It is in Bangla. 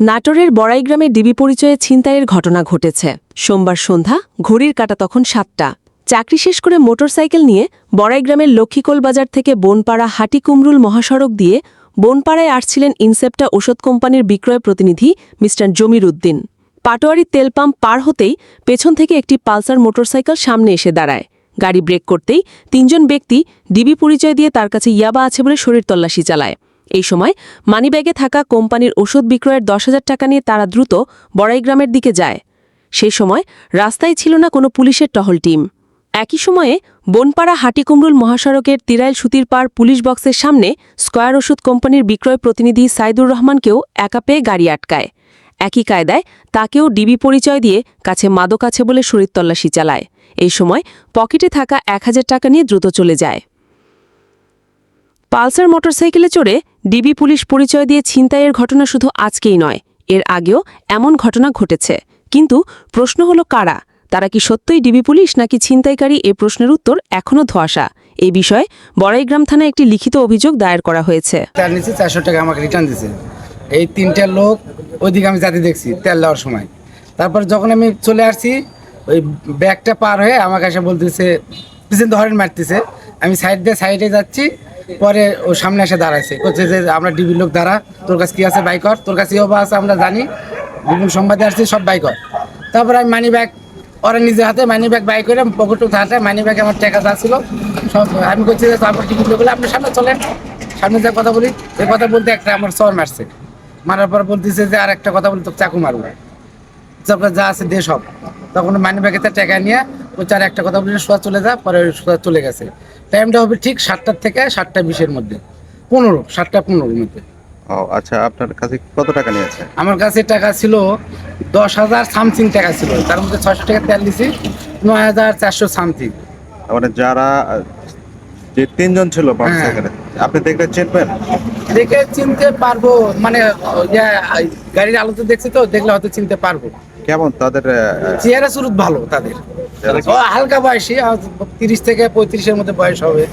নাটোরের বড়াই গ্রামে ডিবি পরিচয়ে ছিনতাইয়ের ঘটনা ঘটেছে। সোমবার সন্ধ্যা, ঘড়ির কাটা তখন সাতটা। চাকরি শেষ করে মোটরসাইকেল নিয়ে বড়াই গ্রামের লক্ষ্মীকোল বাজার থেকে বনপাড়া হাটিকুমরুল মহাসড়ক দিয়ে বনপাড়ায় আসছিলেন ইনসেপ্টা ওষুধ কোম্পানির বিক্রয় প্রতিনিধি মিস্টার জমির উদ্দিন। পাটোয়ারি তেল পাম্প পার হতেই পেছন থেকে একটি পালসার মোটরসাইকেল সামনে এসে দাঁড়ায়। গাড়ি ব্রেক করতেই তিনজন ব্যক্তি ডিবি পরিচয় দিয়ে তার কাছে ইয়াবা আছে বলে শরীর তল্লাশি চালায়। এই সময় মানিব্যাগে থাকা কোম্পানির ওষুধ বিক্রয়ের দশ হাজার টাকা নিয়ে তারা দ্রুত বড়াইগ্রামের দিকে যায়। সেই সময় রাস্তায় ছিল না কোনো পুলিশের টহল টিম। একই সময়ে বনপাড়া হাটিকুমরুল মহাসড়কের তিরাইল সুতির পাড় পুলিশ বক্সের সামনে স্কয়ার ওষুধ কোম্পানির বিক্রয় প্রতিনিধি সাইদুর রহমানকেও একা পেয়ে গাড়ি আটকায়। একই কায়দায় তাকেও ডিবি পরিচয় দিয়ে কাছে মাদক আছে বলে শরীর তল্লাশি চালায়। এই সময় পকেটে থাকা এক হাজার টাকা নিয়ে দ্রুত চলে যায়। পালসার মোটরসাইকেলে চড়ে ডিবি পুলিশ পরিচয় দিয়ে ছিনতাইয়ের ঘটনা শুধু আজকেই নয়, এর আগেও এমন ঘটনা ঘটেছে। কিন্তু প্রশ্ন হলো কারা? তারা কি সত্যই ডিবি পুলিশ নাকি ছিনতাইকারী? এ প্রশ্নের উত্তর এখনও ধোয়াশা। এই বিষয়ে বড়াইগ্রাম থানায় একটি লিখিত অভিযোগ দায়ের করা হয়েছে। তেল নিচ্ছে চারশো টাকা আমাকে রিটার্ন দিছে। এই তিনটা লোক ওইদিকে আমি যাতে দেখছি, তেল দেওয়ার সময়। তারপর যখন আমি চলে আসছি, ওই ব্যাগটা পার হয়ে আমাকে এসে বলতেছে, পিছন ধরেন মারতেছে। আমি সাইড দিয়ে সাইডে যাচ্ছি পরে ও সামনে এসে দাঁড়াইছে। বলছে যে আমরা ডিবির লোক দাঁড়া তোর কাছে কি আছে বাইকর? তোর কাছে ইয়ে আছে, আমরা জানি। বিভিন্ন সংবাদে আসছি, সব বাইকর। তারপর আমি মানি ব্যাগ ওরা নিজের হাতে মানি ব্যাগ বাই করে পকেট হাতে মানি ব্যাগ আমার টাকা যা ছিল, সব আমি করছি যে তারপর টিকিট লোক আপনি সামনে চলেন। সামনে যা কথা বলি এই কথা বলতে একটা আমার সর মারছে। মারার পর বলতেছে যে, আর একটা কথা বলি তো চাকু মারবো। যা আছে দে সব। তখন মানি ব্যাগেতে টাকা নিয়ে ও চার একটা কথা বলে সোয়া চলে যা পরে ওই সোয়া চলে গেছে। টাইমটা হবে ঠিক সাতটার থেকে সাতটা বিশের মধ্যে। পনেরো সাতটা পনেরোর মধ্যে। ও আচ্ছা আপনার কাছে কত টাকা নিয়েছে? আমার কাছে টাকা ছিল দশ হাজার সামথিং টাকা ছিল। তার মধ্যে ছয়শো টাকা তেল দিছি নয় হাজার চারশো সামথিং। মানে যারা যে তিনজন ছিল মোটরসাইকেলে আপনি দেখলে চিনবেন? দেখে চিনতে পারব মানে গাড়ির আলোতে দেখছি তো দেখলে হয়তো চিনতে পারব। কেমন তাদের চেহারা সুরত ভালো তাদের। হালকা বয়সী তিরিশ থেকে পঁয়ত্রিশের মধ্যে বয়স হবে।